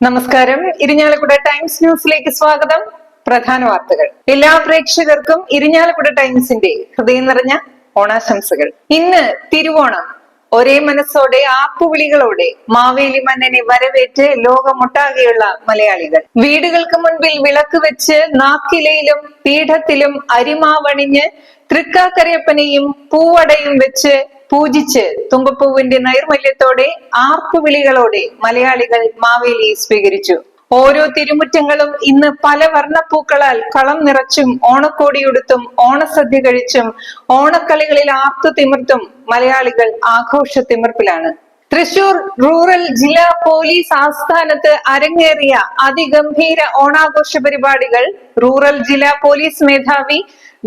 നമസ്കാരം. ഇരിഞ്ഞാലക്കുട ടൈംസ് ന്യൂസിലേക്ക് സ്വാഗതം. പ്രധാന വാർത്തകൾ. എല്ലാ പ്രേക്ഷകർക്കും ഇരിഞ്ഞാലക്കുട ടൈംസിന്റെ ഹൃദയം നിറഞ്ഞ ഓണാശംസകൾ. ഇന്ന് തിരുവോണം. ഒരേ മനസ്സോടെ ആപ്പുവിളികളോടെ മാവേലി മന്നനെ വരവേറ്റ് ലോകമൊട്ടാകെയുള്ള മലയാളികൾ. വീടുകൾക്ക് മുൻപിൽ വിളക്ക് വെച്ച് നാക്കിലയിലും പീഠത്തിലും അരിമാവണിഞ്ഞ് തൃക്കാക്കരയപ്പനെയും പൂവടയും വെച്ച് പൂജിച്ച് തുമ്പപ്പൂവിന്റെ നൈർമല്യത്തോടെ ആർപ്പുവിളികളോടെ മലയാളികൾ മാവേലി സ്വീകരിച്ചു. ഓരോ തിരുമുറ്റങ്ങളും ഇന്ന് പല വർണപ്പൂക്കളാൽ കളം നിറച്ചും ഓണക്കോടിയുടുത്തും ഓണസദ്യ കഴിച്ചും ഓണക്കളികളിൽ ആർത്തു തിമിർത്തും മലയാളികൾ ആഘോഷ തിമിർപ്പിലാണ് തൃശൂർ റൂറൽ ജില്ലാ പോലീസ് ആസ്ഥാനത്ത് അരങ്ങേറിയ അതിഗംഭീര ഓണാഘോഷ പരിപാടികൾ റൂറൽ ജില്ലാ പോലീസ് മേധാവി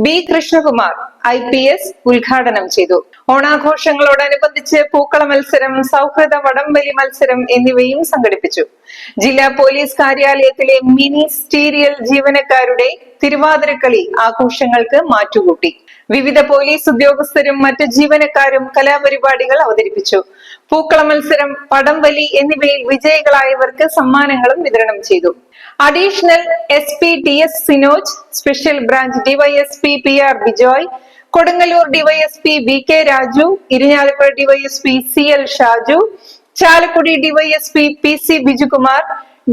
B Krishnakumar I P S ഉദ്ഘാടനം ചെയ്തു. ഓണാഘോഷങ്ങളോടനുബന്ധിച്ച് പൂക്കള മത്സരം സൗഹൃദ വടംവലി മത്സരം എന്നിവയും സംഘടിപ്പിച്ചു. ജില്ലാ പോലീസ് കാര്യാലയത്തിലെ മിനിസ്റ്റീരിയൽ ജീവനക്കാരുടെ തിരുവാതിരക്കളി ആഘോഷങ്ങൾക്ക് മാറ്റുകൂട്ടി. വിവിധ പോലീസ് ഉദ്യോഗസ്ഥരും മറ്റ് ജീവനക്കാരും കലാപരിപാടികൾ അവതരിപ്പിച്ചു. പൂക്കള മത്സരം പടംവലി എന്നിവയിൽ വിജയികളായവർക്ക് സമ്മാനങ്ങളും വിതരണം ചെയ്തു. Additional S P T S Sinoj special branch DYSP P R Bijoy Kodungallur DYSP B K Raju Irinjalappuzha DYSP C L Shaju Chalakudy DYSP P C Bijukumar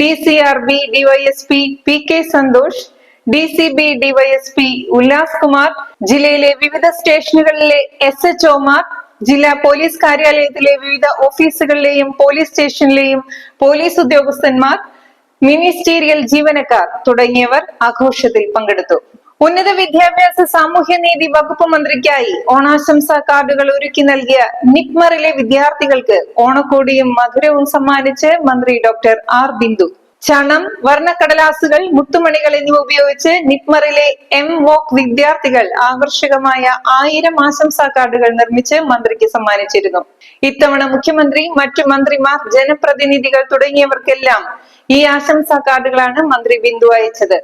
D C R B DYSP P K Santhosh D C B DYSP Ullas Kumar ജില്ലയിലെ വിവിധ സ്റ്റേഷനുകളിലെ S H ഒമാർ ജില്ലാ police കാര്യാലയത്തിലെ വിവിധ ഓഫീസുകളിലെയും police സ്റ്റേഷനിലെയും police ഉദ്യോഗസ്ഥന്മാർ ministerial ജീവനക്കാർ തുടങ്ങിയവർ ആഘോഷത്തിൽ പങ്കെടുത്തു. ഉന്നത വിദ്യാഭ്യാസ സാമൂഹ്യനീതി വകുപ്പ് മന്ത്രിക്കായി ഓണാശംസാ കാർഡുകൾ ഒരുക്കി നൽകിയ നിക്മറിലെ വിദ്യാർത്ഥികൾക്ക് ഓണക്കോടിയും മധുരവും സമ്മാനിച്ച് മന്ത്രി ഡോക്ടർ ആർ ബിന്ദു. ചണം വർണക്കടലാസുകൾ മുത്തുമണികൾ എന്നിവ ഉപയോഗിച്ച് നിപ്മറിലെ എം വോക്ക് വിദ്യാർത്ഥികൾ ആകർഷകമായ ആയിരം ആശംസാ കാർഡുകൾ നിർമ്മിച്ച് മന്ത്രിക്ക് സമ്മാനിച്ചിരുന്നു. ഇത്തവണ മുഖ്യമന്ത്രി മറ്റു മന്ത്രിമാർ ജനപ്രതിനിധികൾ തുടങ്ങിയവർക്കെല്ലാം ഈ ആശംസാ കാർഡുകളാണ് മന്ത്രി ബിന്ദു അയച്ചത്.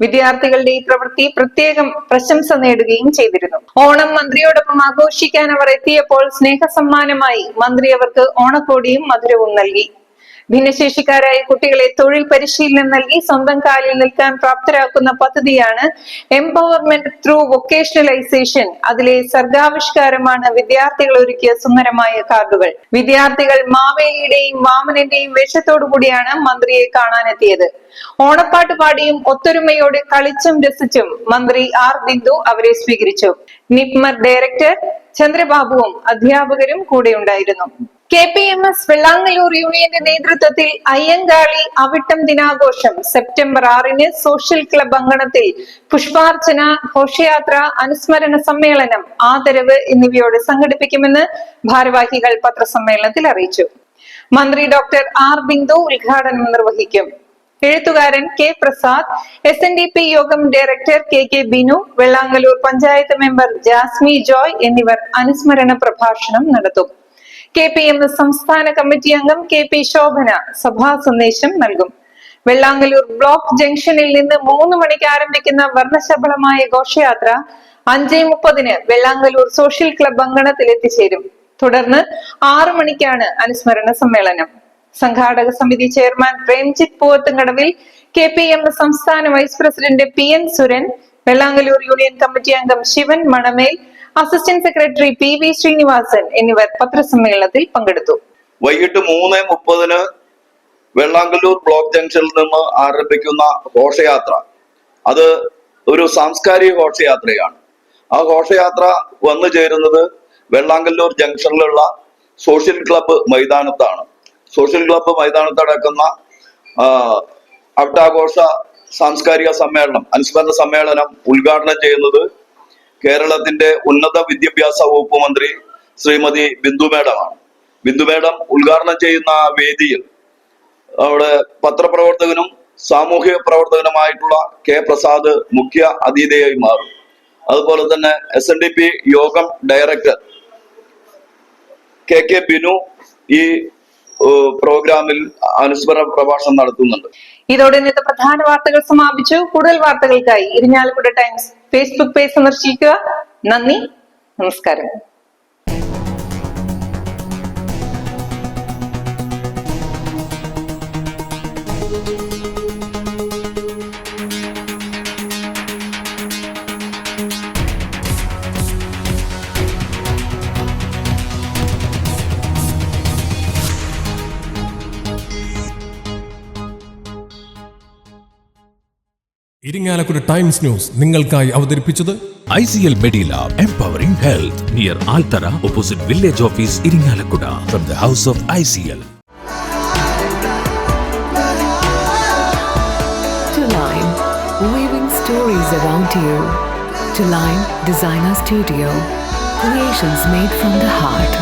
വിദ്യാർത്ഥികളുടെ ഈ പ്രവൃത്തി പ്രത്യേകം പ്രശംസ നേടുകയും ചെയ്തിരുന്നു. ഓണം മന്ത്രിയോടൊപ്പം ആഘോഷിക്കാൻ അവർ എത്തിയപ്പോൾ സ്നേഹസമ്മാനമായി മന്ത്രി അവർക്ക് ഓണക്കോടിയും മധുരവും നൽകി. ഭിന്നശേഷിക്കാരായ കുട്ടികളെ തൊഴിൽ പരിശീലനം നൽകി സ്വന്തം കാലിൽ നിൽക്കാൻ പ്രാപ്തരാക്കുന്ന പദ്ധതിയാണ് എംപവർമെന്റ് ത്രൂ വൊക്കേഷണലൈസേഷൻ അതിലെ സർഗാവിഷ്കാരമാണ് വിദ്യാർത്ഥികൾ ഒരുക്കിയ സുന്ദരമായ കാർഡുകൾ. വിദ്യാർത്ഥികൾ മാവേലിയുടെയും വാമനന്റെയും വേഷത്തോടു കൂടിയാണ് മന്ത്രിയെ കാണാനെത്തിയത്. ഓണപ്പാട്ട് പാടിയും ഒത്തൊരുമയോടെ കളിച്ചും രസിച്ചും മന്ത്രി ആർ ബിന്ദു അവരെ സ്വീകരിച്ചു. നിപ്മർ ഡയറക്ടർ ചന്ദ്രബാബുവും അധ്യാപകരും കൂടെയുണ്ടായിരുന്നു. K P M S Vellangallur യൂണിയന്റെ നേതൃത്വത്തിൽ അയ്യങ്കാളി അവിട്ടം ദിനാഘോഷം. സെപ്റ്റംബർ ആറിന് സോഷ്യൽ ക്ലബ് അങ്കണത്തിൽ പുഷ്പാർച്ചന ഘോഷയാത്ര അനുസ്മരണ സമ്മേളനം ആദരവ് എന്നിവയോട് സംഘടിപ്പിക്കുമെന്ന് ഭാരവാഹികൾ പത്രസമ്മേളനത്തിൽ അറിയിച്ചു. മന്ത്രി ഡോക്ടർ ആർ ബിന്ദു ഉദ്ഘാടനം നിർവഹിക്കും. എഴുത്തുകാരൻ K Prasad S N D P Yogam director K K Binu Vellangallur panchayat member Jasmi Joy എന്നിവർ അനുസ്മരണ പ്രഭാഷണം നടത്തും. കെ പി എം എസ് സംസ്ഥാന കമ്മിറ്റി അംഗം കെ പി ശോഭന സഭാ സന്ദേശം നൽകും. വെള്ളാങ്കലൂർ ബ്ലോക്ക് ജംഗ്ഷനിൽ നിന്ന് മൂന്ന് മണിക്ക് ആരംഭിക്കുന്ന വർണശബളമായ ഘോഷയാത്ര അഞ്ചേ മുപ്പതിന് വെള്ളാങ്കലൂർ സോഷ്യൽ ക്ലബ് അങ്കണത്തിൽ എത്തിച്ചേരും. തുടർന്ന് ആറു മണിക്കാണ് അനുസ്മരണ സമ്മേളനം. സംഘാടക സമിതി chairman Premjith Poovathumkadavil K P M സംസ്ഥാന vice president P N Suran Vellangallur union committee അംഗം Sivan Manamel assistant secretary P V Srinivasan എന്നിവർ പത്രസമ്മേളനത്തിൽ പങ്കെടുത്തു. വൈകിട്ട് മൂന്ന് മുപ്പതിന് വെള്ളാങ്കല്ലൂർ ബ്ലോക്ക് ജംഗ്ഷനിൽ നിന്ന് ആരംഭിക്കുന്ന ഘോഷയാത്ര. അത് ഒരു സാംസ്കാരിക ഘോഷയാത്രയാണ്. ആ ഘോഷയാത്ര വന്നു ചേരുന്നത് വെള്ളാങ്കല്ലൂർ ജംഗ്ഷനിലുള്ള സോഷ്യൽ ക്ലബ്ബ് മൈതാനത്താണ്. സോഷ്യൽ ക്ലബ്ബ് മൈതാനത്ത് നടക്കുന്ന ആ, സാംസ്കാരിക സമ്മേളനം അനുസ്മരണ സമ്മേളനം ഉദ്ഘാടനം ചെയ്യുന്നത് കേരളത്തിന്റെ ഉന്നത വിദ്യാഭ്യാസ വകുപ്പ് മന്ത്രി ശ്രീമതി ബിന്ദു മേഡമാണ്. ബിന്ദു മേഡം ഉദ്ഘാടനം ചെയ്യുന്ന വേദിയിൽ അവിടെ പത്രപ്രവർത്തകനും സാമൂഹ്യ പ്രവർത്തകനുമായിട്ടുള്ള കെ പ്രസാദ് മുഖ്യ അതിഥിയായി മാറും. അതുപോലെ തന്നെ S N D P Yogam director K K Binu ഈ പ്രോഗ്രാമിൽ അനുസ്മരണ പ്രഭാഷണം നടത്തുന്നുണ്ട്. ഇതോടെ ഇന്നത്തെ പ്രധാന വാർത്തകൾ സമാപിച്ചു. കൂടുതൽ വാർത്തകൾക്കായി ഇരിഞ്ഞാലക്കുട ടൈംസ് ഫേസ്ബുക്ക് പേജ് സന്ദർശിക്കുക. നന്ദി. നമസ്കാരം. ഇരിങ്ങാലക്കുട ടൈംസ് ന്യൂസ് നിങ്ങൾക്കായി അവതരിപ്പിച്ചത് I C L medi lab empowering health near Althara opposite village office Irinjalakuda from the house of I C L stories around you to designer studio creations made from the heart